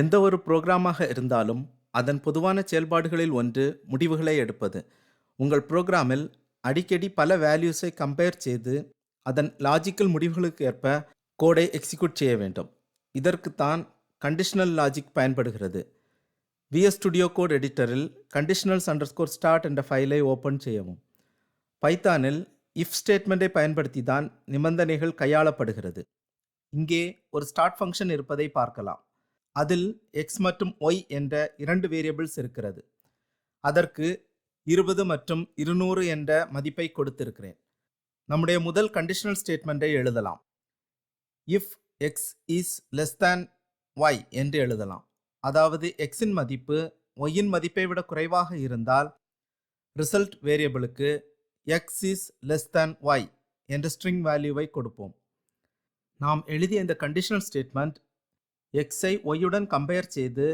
எந்த ஒரு புரோகிராமாக இருந்தாலும் அதன் பொதுவான செயல்பாடுகளில் ஒன்று முடிவுகளை எடுப்பது. உங்கள் புரோகிராமில் அடிக்கடி பல வேல்யூஸை கம்பேர் செய்து அதன் லாஜிக்கல் முடிவுகளுக்கு ஏற்ப கோடை எக்ஸிக்யூட் செய்ய வேண்டும். இதற்குத்தான் கண்டிஷனல் லாஜிக் பயன்படுகிறது. விஎஸ் ஸ்டுடியோ கோட் எடிட்டரில் கண்டிஷனல்ஸ் அண்டர்ஸ்கோர் ஸ்டார்ட் என்ற ஃபைலை ஓப்பன் செய்யவும். பைத்தானில் இஃப் ஸ்டேட்மெண்ட்டை பயன்படுத்தி தான் நிபந்தனைகள் கையாளப்படுகிறது. இங்கே ஒரு ஸ்டார்ட் ஃபங்க்ஷன் இருப்பதை பார்க்கலாம். அதில் எக்ஸ் மற்றும் ஒய் என்ற இரண்டு வேரியபிள்ஸ் இருக்கிறது. அதற்கு இருபது மற்றும் இருநூறு என்ற மதிப்பை கொடுத்திருக்கிறேன். நம்முடைய முதல் கண்டிஷனல் ஸ்டேட்மெண்ட்டை எழுதலாம். If X is less than Y என்று எழுதலாம். அதாவது எக்ஸின் மதிப்பு ஒய்யின் மதிப்பை விட குறைவாக இருந்தால் result வேரியபிளுக்கு X is less than Y என்ற ஸ்ட்ரிங் வேல்யூவை கொடுப்போம். நாம் எழுதிய இந்த கண்டிஷனல் ஸ்டேட்மெண்ட் எக்ஸை ஒய்யுடன் கம்பேர் செய்து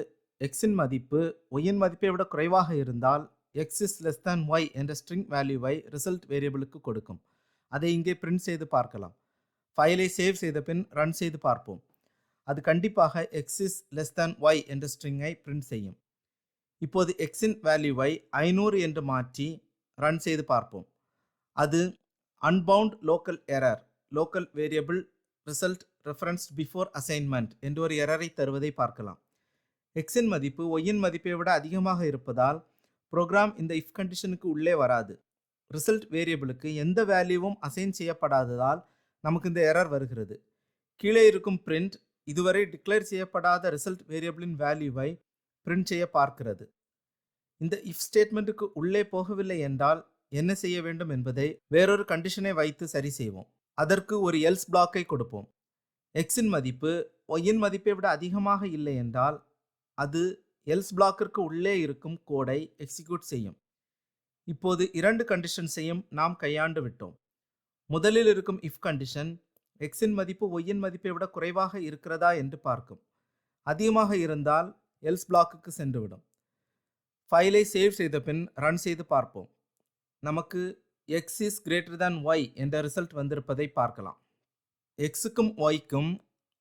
எக்ஸின் மதிப்பு ஒய்யின் மதிப்பை விட குறைவாக இருந்தால் X is less than Y என்ற ஸ்ட்ரிங் வேல்யூவை ரிசல்ட் வேரியபிளுக்கு கொடுக்கும். அதை இங்கே பிரிண்ட் செய்து பார்க்கலாம். ஃபைலை சேவ் செய்த பின் ரன் செய்து பார்ப்போம். அது கண்டிப்பாக X is less than Y என்ற ஸ்ட்ரிங்கை பிரிண்ட் செய்யும். இப்போது எக்ஸின் வேல்யூவை ஐநூறு என்று மாற்றி ரன் செய்து பார்ப்போம். அது unbound local error local variable result reference before assignment என்று ஒரு எரரை தருவதை பார்க்கலாம். எக்ஸின் மதிப்பு ஒய்யின் மதிப்பை விட அதிகமாக இருப்பதால் ப்ரோக்ராம் இந்த இஃப் கண்டிஷனுக்கு உள்ளே வராது. ரிசல்ட் வேரியபிளுக்கு எந்த வேல்யூவும் அசைன் செய்யப்படாததால் நமக்கு இந்த எரர் வருகிறது. கீழே இருக்கும் பிரிண்ட் இதுவரை டிக்ளேர் செய்யப்படாத ரிசல்ட் வேரியபிளின் வேல்யூவை பிரிண்ட் செய்ய பார்க்கிறது. இந்த இஃப் ஸ்டேட்மெண்ட்டுக்கு உள்ளே போகவில்லை என்றால் என்ன செய்ய வேண்டும் என்பதை வேறொரு கண்டிஷனை வைத்து சரி செய்வோம். அதற்கு ஒரு எல்ஸ் பிளாக்கை கொடுப்போம். எக்ஸின் மதிப்பு ஒய்யின் மதிப்பை விட அதிகமாக இல்லை என்றால் அது எல்ஸ் பிளாக்கிற்கு உள்ளே இருக்கும் கோடை எக்ஸிக்யூட் செய்யும். இப்போது இரண்டு கண்டிஷன்ஸையும் நாம் கையாண்டு விட்டோம். முதலில் இருக்கும் இஃப் கண்டிஷன் எக்ஸின் மதிப்பு ஒய்யின் மதிப்பை விட குறைவாக இருக்கிறதா என்று பார்க்கும். அதிகமாக இருந்தால் எல்ஸ் பிளாக்குக்கு சென்றுவிடும் ஃபைலை சேவ் செய்த பின் ரன் செய்து பார்ப்போம். நமக்கு X is greater than Y என்ற ரிசல்ட் வந்திருப்பதை பார்க்கலாம். எக்ஸுக்கும் ஒய்க்கும்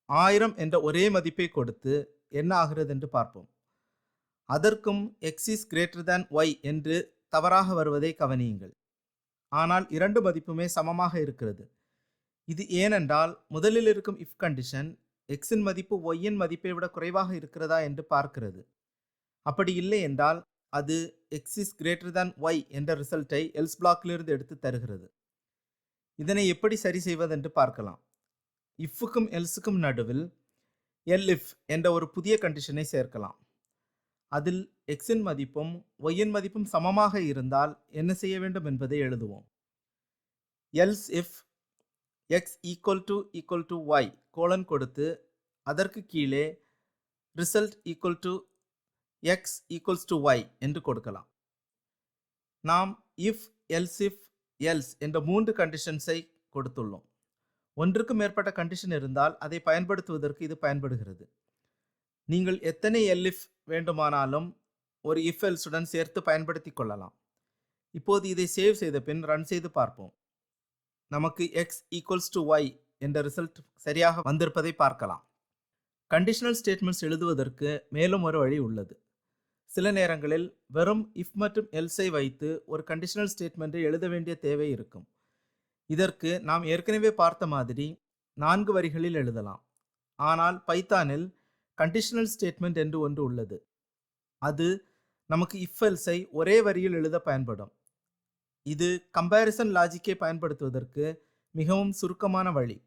ஆயிரம் என்ற ஒரே மதிப்பை கொடுத்து என்ன ஆகிறது என்று பார்ப்போம். அதற்கும் X is greater than Y என்று தவறாக வருவதை கவனியுங்கள். ஆனால் இரண்டு மதிப்புமே சமமாக இருக்கிறது. இது ஏனென்றால் முதலில் இருக்கும் இஃப் கண்டிஷன் எக்ஸின் மதிப்பு ஒய்யின் மதிப்பை விட குறைவாக இருக்கிறதா என்று பார்க்கிறது. அப்படி இல்லை என்றால் அது X is greater than Y என்ற ரிசல்ட்டை எல்ஸ் பிளாக்கிலிருந்து எடுத்து தருகிறது. இதனை எப்படி சரி செய்வதென்று பார்க்கலாம். இஃப்புக்கும் எல்ஸுக்கும் நடுவில் எல் இஃப் என்ற ஒரு புதிய கண்டிஷனை சேர்க்கலாம். அதில் எக்ஸின் மதிப்பும் ஒய்யின் மதிப்பும் சமமாக இருந்தால் என்ன செய்ய வேண்டும் என்பதை எழுதுவோம். Else if X equal to equal to Y colon கொடுத்து அதற்கு கீழே result equal to X equals to Y என்று கொடுக்கலாம். நாம் இஃப் எல்ஸ் இஃப் எல்ஸ் என்ற மூன்று கண்டிஷன்ஸை கொடுத்துள்ளோம். ஒன்றுக்கு மேற்பட்ட கண்டிஷன் இருந்தால் அதை பயன்படுத்துவதற்கு இது பயன்படுகிறது. நீங்கள் எத்தனை எல்இஃப் வேண்டுமானாலும் ஒரு இஃப் எல்ஸுடன் சேர்த்து பயன்படுத்தி கொள்ளலாம். இப்போது இதை சேவ் செய்த பின் ரன் செய்து பார்ப்போம். நமக்கு எக்ஸ் ஈக்குவல்ஸ் டு ஒய் என்ற ரிசல்ட் சரியாக வந்திருப்பதை பார்க்கலாம். கண்டிஷனல் ஸ்டேட்மெண்ட்ஸ் எழுதுவதற்கு மேலும் ஒரு வழி உள்ளது. சில நேரங்களில் வெறும் இஃப் மற்றும் எல்ஸை வைத்து ஒரு கண்டிஷனல் ஸ்டேட்மெண்ட்டை எழுத வேண்டிய தேவை இருக்கும். இதற்கு நாம் ஏற்கனவே பார்த்த மாதிரி நான்கு வரிகளில் எழுதலாம். ஆனால் பைத்தானில் கண்டிஷனல் ஸ்டேட்மெண்ட் என்று ஒன்று உள்ளது. அது நமக்கு இஃப் எல்ஸை ஒரே வரியில் எழுத பயன்படும். இது கம்பேரிசன் லாஜிக்கை பயன்படுத்துவதற்கு மிகவும் சுருக்கமான வழி.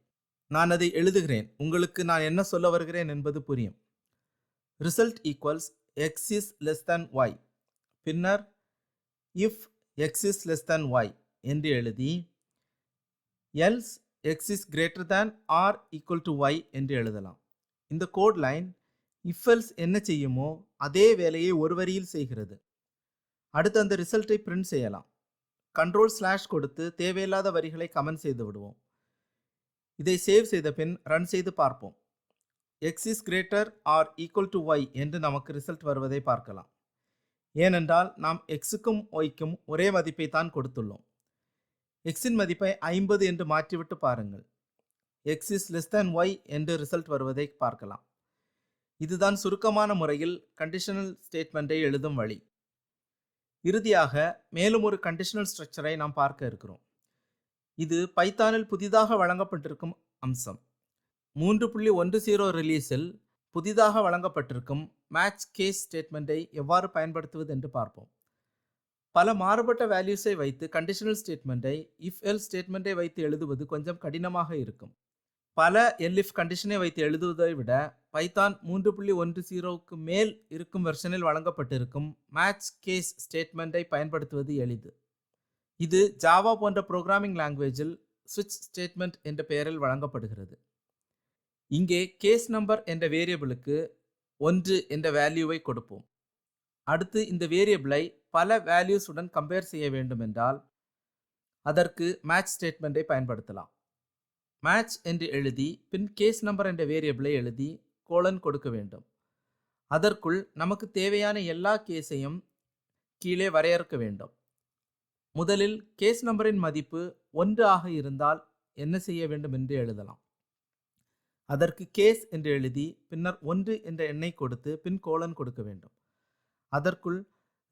நான் அதை எழுதுகிறேன். உங்களுக்கு நான் என்ன சொல்ல வருகிறேன் என்பது புரியும். Result equals X is less than Y பின்னர் if X is less than Y என்று எழுதி else X is greater than or equal to Y என்று எழுதலாம். இந்த கோட் லைன் இஃப் எல்ஸ் என்ன செய்யுமோ அதே வேலையை ஒரு வரியில் செய்கிறது. அடுத்து அந்த ரிசல்ட்டை பிரிண்ட் செய்யலாம். கண்ட்ரோல் ஸ்லாஷ் கொடுத்து தேவையில்லாத வரிகளை கமெண்ட் செய்து விடுவோம். இதை சேவ் செய்த பின் ரன் செய்து பார்ப்போம். X is greater or equal to Y என்று நமக்கு ரிசல்ட் வருவதை பார்க்கலாம். ஏனென்றால் நாம் எக்ஸுக்கும் ஒய்க்கும் ஒரே மதிப்பை தான் கொடுத்துள்ளோம். எக்ஸின் மதிப்பை ஐம்பது என்று மாற்றிவிட்டு பாருங்கள். X is less than Y என்று ரிசல்ட் வருவதை பார்க்கலாம். இதுதான் சுருக்கமான முறையில் கண்டிஷனல் ஸ்டேட்மெண்ட்டை எழுதும் வழி. இறுதியாக மேலும் ஒரு கண்டிஷனல் ஸ்ட்ரக்சரை நாம் பார்க்க இருக்கிறோம். இது பைத்தானில் புதிதாக வழங்கப்பட்டிருக்கும் அம்சம். மூன்று புள்ளி ஒன்று ஜீரோ ரிலீஸில் புதிதாக வழங்கப்பட்டிருக்கும் மேட்ச் கேஸ் ஸ்டேட்மெண்ட்டை எவ்வாறு பயன்படுத்துவது என்று பார்ப்போம். பல மாறுபட்ட வேல்யூஸை வைத்து கண்டிஷனல் ஸ்டேட்மெண்ட்டை இஃப் எல் ஸ்டேட்மெண்ட்டை வைத்து எழுதுவது கொஞ்சம் கடினமாக இருக்கும். பல எல்இஃப் கண்டிஷனை வைத்து எழுதுவதை விட பைத்தான் மூன்று புள்ளி ஒன்று ஜீரோவுக்கு மேல் இருக்கும் வெர்ஷனில் வழங்கப்பட்டிருக்கும் மேட்ச் கேஸ் ஸ்டேட்மெண்ட்டை பயன்படுத்துவது எளிது. இது ஜாவா போன்ற ப்ரோக்ராமிங் லாங்குவேஜில் சுவிட்ச் ஸ்டேட்மெண்ட் என்ற பெயரில் வழங்கப்படுகிறது. இங்கே கேஸ் நம்பர் என்ற வேரியபிளுக்கு ஒன்று என்ற வேல்யூவை கொடுப்போம். அடுத்து இந்த வேரியபிளை பல வேல்யூஸுடன் கம்பேர் செய்ய வேண்டும் என்றால் அதற்கு மேட்ச் ஸ்டேட்மெண்ட்டை பயன்படுத்தலாம். மேட்ச் என்று எழுதி பின் கேஸ் நம்பர் என்ற வேரியபிளை எழுதி கோலன் கொடுக்க வேண்டும். அதற்குள் நமக்கு தேவையான எல்லா கேஸையும் கீழே வரையறுக்க வேண்டும். முதலில் கேஸ் நம்பரின் மதிப்பு ஒன்று ஆக இருந்தால் என்ன செய்ய வேண்டும் என்று எழுதலாம். அதற்கு கேஸ் என்று எழுதி பின்னர் ஒன்று என்ற எண்ணை கொடுத்து பின் கோலன் கொடுக்க வேண்டும். அதற்குள்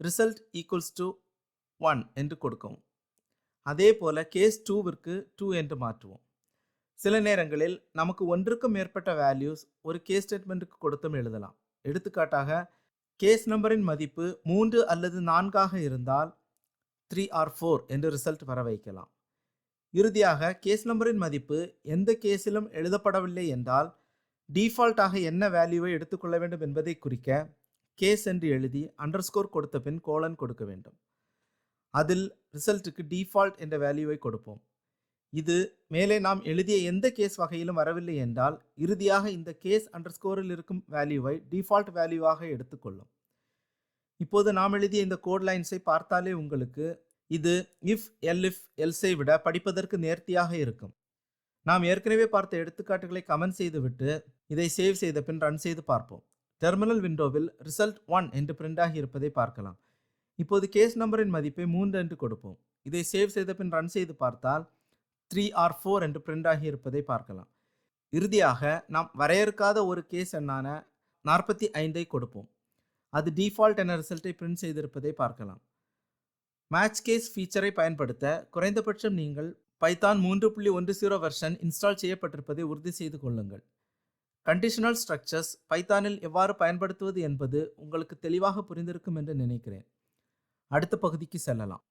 ரிசல்ட் ஈக்குவல்ஸ் டு ஒன் என்று கொடுக்கவும். அதே போல கேஸ் டூவிற்கு டூ என்று மாற்றுவோம். சில நேரங்களில் நமக்கு ஒன்றுக்கும் மேற்பட்ட வேல்யூஸ் ஒரு கேஸ் ஸ்டேட்மெண்ட்டுக்கு கொடுத்தும் எழுதலாம். எடுத்துக்காட்டாக கேஸ் நம்பரின் மதிப்பு மூன்று அல்லது நான்காக இருந்தால் த்ரீ ஆர் ஃபோர் என்று ரிசல்ட் வர வைக்கலாம். இறுதியாக கேஸ் நம்பரின் மதிப்பு எந்த கேஸிலும் எழுதப்படவில்லை என்றால் டீஃபால்ட்டாக என்ன வேல்யூவை எடுத்துக்கொள்ள வேண்டும் என்பதை குறிக்க கேஸ் என்று எழுதி அண்டர்ஸ்கோர் கொடுத்த பின் கோலன் கொடுக்க வேண்டும். அதில் ரிசல்ட்டுக்கு டீஃபால்ட் என்ற வேல்யூவை கொடுப்போம். இது மேலே நாம் எழுதிய எந்த கேஸ் வகையிலும் வரவில்லை என்றால் இறுதியாக இந்த கேஸ் அண்டர்ஸ்கோரில் இருக்கும் வேல்யூவை டிஃபால்ட் வேல்யூவாக எடுத்துக்கொள்ளும் இப்போது நாம் எழுதிய இந்த கோட் லைன்ஸை பார்த்தாலே உங்களுக்கு இது இஃப் எல்இஃப் எல்ஸை விட படிப்பதற்கு நேர்த்தியாக இருக்கும். நாம் ஏற்கனவே பார்த்த எடுத்துக்காட்டுகளை கமெண்ட் செய்துவிட்டு இதை சேவ் செய்த பின் ரன் செய்து பார்ப்போம். டெர்மினல் விண்டோவில் ரிசல்ட் ஒன் என்று பிரிண்ட் ஆகி இருப்பதை பார்க்கலாம். இப்போது கேஸ் நம்பரின் மதிப்பை மூன்று என்று கொடுப்போம். இதை சேவ் செய்த பின் ரன் செய்து பார்த்தால் த்ரீ ஆர் ஃபோர் என்று பிரிண்ட் ஆகி இருப்பதை பார்க்கலாம். இறுதியாக நாம் வரையறுக்காத ஒரு கேஸ் எண்ணான நாற்பத்தி ஐந்தை கொடுப்போம். அது டிஃபால்ட் என ரிசல்ட்டை பிரிண்ட் செய்திருப்பதை பார்க்கலாம். மேட்ச் கேஸ் ஃபீச்சரை பயன்படுத்த குறைந்தபட்சம் நீங்கள் பைத்தான் மூன்று புள்ளி ஒன்று ஜீரோ வெர்ஷன் இன்ஸ்டால் செய்யப்பட்டிருப்பதை உறுதி செய்து கொள்ளுங்கள். கண்டிஷனல் ஸ்ட்ரக்சர்ஸ் பைத்தானில் எவ்வாறு பயன்படுத்துவது என்பது உங்களுக்கு தெளிவாக புரிந்திருக்கும் என்று நினைக்கிறேன். அடுத்த பகுதிக்கு செல்லலாம்.